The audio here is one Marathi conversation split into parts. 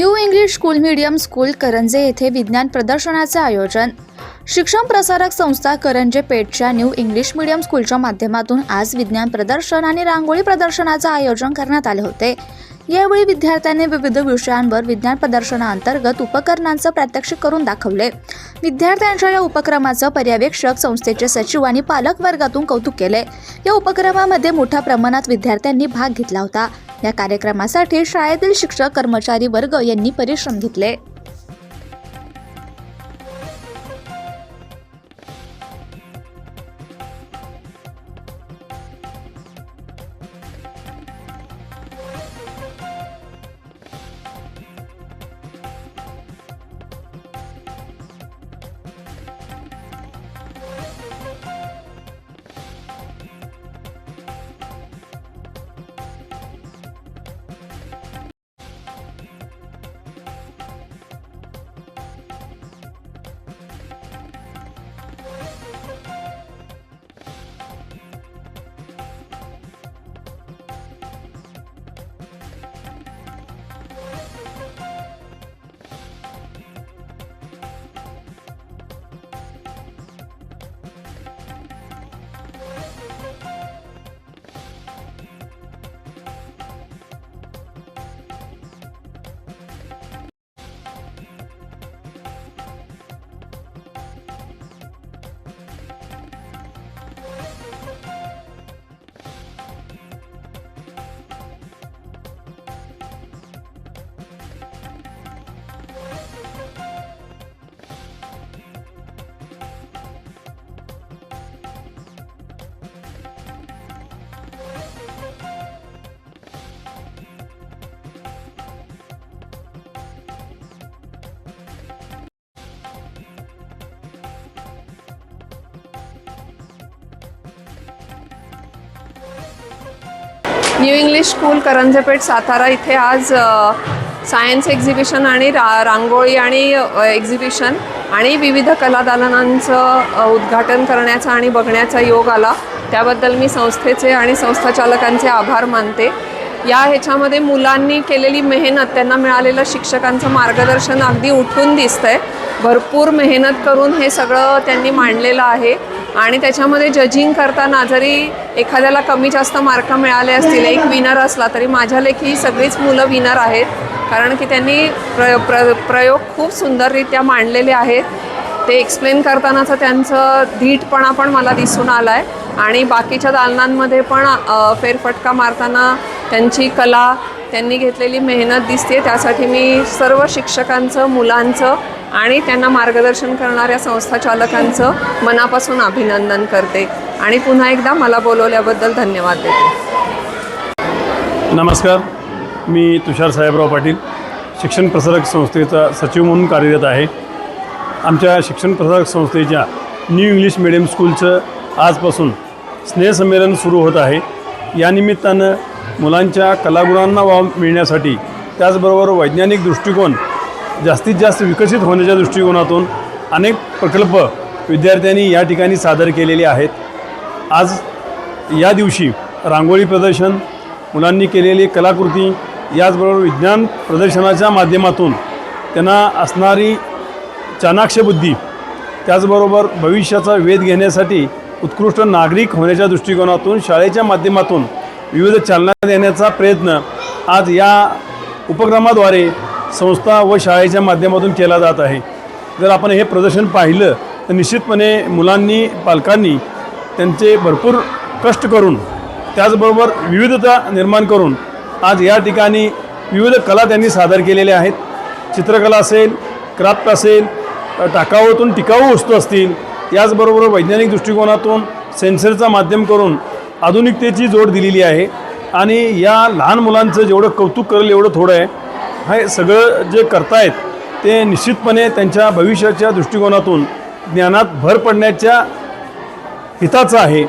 New English school medium school Karanje येथे विज्ञान प्रदर्शनाचे आयोजन. शिक्षण प्रसारक संस्था करंजे पेठच्या न्यू इंग्लिश मीडियम स्कूलच्या माध्यमातून आज विज्ञान प्रदर्शन आणि रांगोळी प्रदर्शनाचे आयोजन करण्यात आले होते. यावेळी विद्यार्थ्यांनी विविध विषयांवर विज्ञान प्रदर्शनाअंतर्गत उपकरणांचं प्रात्यक्षिक करून दाखवले. विद्यार्थ्यांच्या या उपक्रमाचं पर्यवेक्षक संस्थेचे सचिव आणि पालक वर्गातून कौतुक केले. या उपक्रमामध्ये मोठ्या प्रमाणात विद्यार्थ्यांनी भाग घेतला होता. या कार्यक्रमासाठी शाळेतील शिक्षक कर्मचारी वर्ग यांनी परिश्रम घेतले. New English school Karanjepeth Satara. इथे आज सायन्स एक्झिबिशन आणि रा रांगोळी आणि एक्झिबिशन आणि विविध कलादालनांचं उद्घाटन करण्याचा आणि बघण्याचा योग आला. त्याबद्दल मी संस्थेचे आणि संस्थाचालकांचे आभार मानते. या ह्याच्यामध्ये मुलांनी केलेली मेहनत त्यांना मिळालेलं शिक्षकांचं मार्गदर्शन अगदी उठून दिसतंय. भरपूर मेहनत करून हे सगळं त्यांनी मांडलेलं आहे. आणि त्याच्यामध्ये जजिंग करताना जरी एखाद्याला कमी जास्त मार्क मिळाले असतील एक विनर असला तरी माझ्या लेखी सगळीच मुलं विनर आहेत. कारण की त्यांनी प्र प्र प्रयोग खूप सुंदररित्या मांडलेले आहेत. ते एक्सप्लेन करतानाचं त्यांचं धीटपणा पण मला दिसून आला आहे आणि बाकीच्या दालनांमध्ये पण फेरफटका मारताना त्यांची कला त्यांनी घेतलेली मेहनत दिसते त्यासाठी मी सर्व शिक्षकांचं मुलांचं आणि त्यांना मार्गदर्शन करणाऱ्या संस्था चालकांचं मनापासून अभिनंदन करते. आणि पुन्हा एकदा मला बोलवल्याबद्दल धन्यवाद देते. नमस्कार. मी तुषार साहेबराव पाटील शिक्षण प्रसारक संस्थेचा सचिव म्हणून कार्यरत आहे. आमच्या शिक्षण प्रसारक संस्थेच्या न्यू इंग्लिश मिडियम स्कूलचं आजपासून स्नेहसंमेलन सुरू होत आहे. या निमित्तानं मुलांच्या कलागुणांना वाव मिळण्यासाठी. त्याचबरोबर वैज्ञानिक दृष्टिकोन जास्तीत जास्त विकसित होण्याच्या दृष्टिकोनातून अनेक प्रकल्प विद्यार्थ्यांनी या ठिकाणी सादर केलेले आहेत. आज या दिवशी रांगोळी प्रदर्शन मुलांनी केलेली कलाकृती याचबरोबर विज्ञान प्रदर्शनाच्या माध्यमातून त्यांना असणारी चाणाक्षबुद्धी त्याचबरोबर भविष्याचा वेध घेण्यासाठी उत्कृष्ट नागरिक होण्याच्या दृष्टिकोनातून शाळेच्या माध्यमातून विविध चालना देण्याचा प्रयत्न आज या उपक्रमाद्वारे संस्था व शाळेच्या माध्यमातून केला जात आहे. जर आपण हे प्रदर्शन पाहिलं तर निश्चितपणे मुलांनी पालकांनी त्यांचे भरपूर कष्ट करून त्याचबरोबर विविधता निर्माण करून आज या ठिकाणी विविध कला त्यांनी सादर केलेल्या आहेत. चित्रकला असेल क्राफ्ट असेल टाकाऊतून टिकाऊ वस्तू असतील याचबरोबर वैज्ञानिक दृष्टिकोनातून सेन्सरचा माध्यम करून आधुनिकतेची जोड दिलेली आहे. आणि या लहान मुलांचं जेवढं कौतुक करेल एवढं थोडं आहे. हे सगळं जे करतायत ते निश्चितपणे त्यांच्या भविष्याच्या दृष्टिकोनातून ज्ञानात भर पडण्याच्या हिताचं आहे.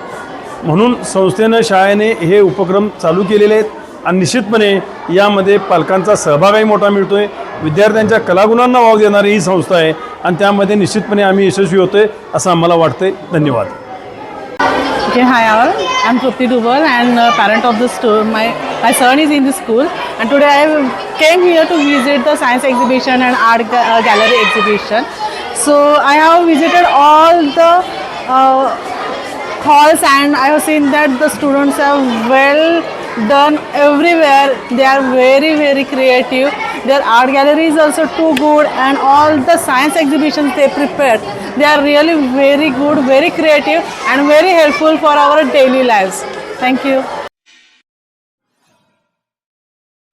म्हणून संस्थेनं शाळेने हे उपक्रम चालू केलेले आहेत. आणि निश्चितपणे यामध्ये पालकांचा सहभागही मोठा मिळतो आहे विद्यार्थ्यांच्या कलागुणांना वाव देणारी ही संस्था आहे. आणि त्यामध्ये निश्चितपणे आम्ही यशस्वी होतो आहे असं आम्हाला वाटतं आहे धन्यवाद. Okay, hi all. I'm Trupti Dubal and parent of the store. My my son is in the school, and today I came here to visit the science exhibition and art ga- uh, gallery exhibition. So I have visited all the uh, halls, and I have seen that the students have well done everywhere. They are very very creative. Their art gallery is also too good, and all the science exhibitions they prepared. They are really very good, very creative, and very helpful for our daily lives. Thank you.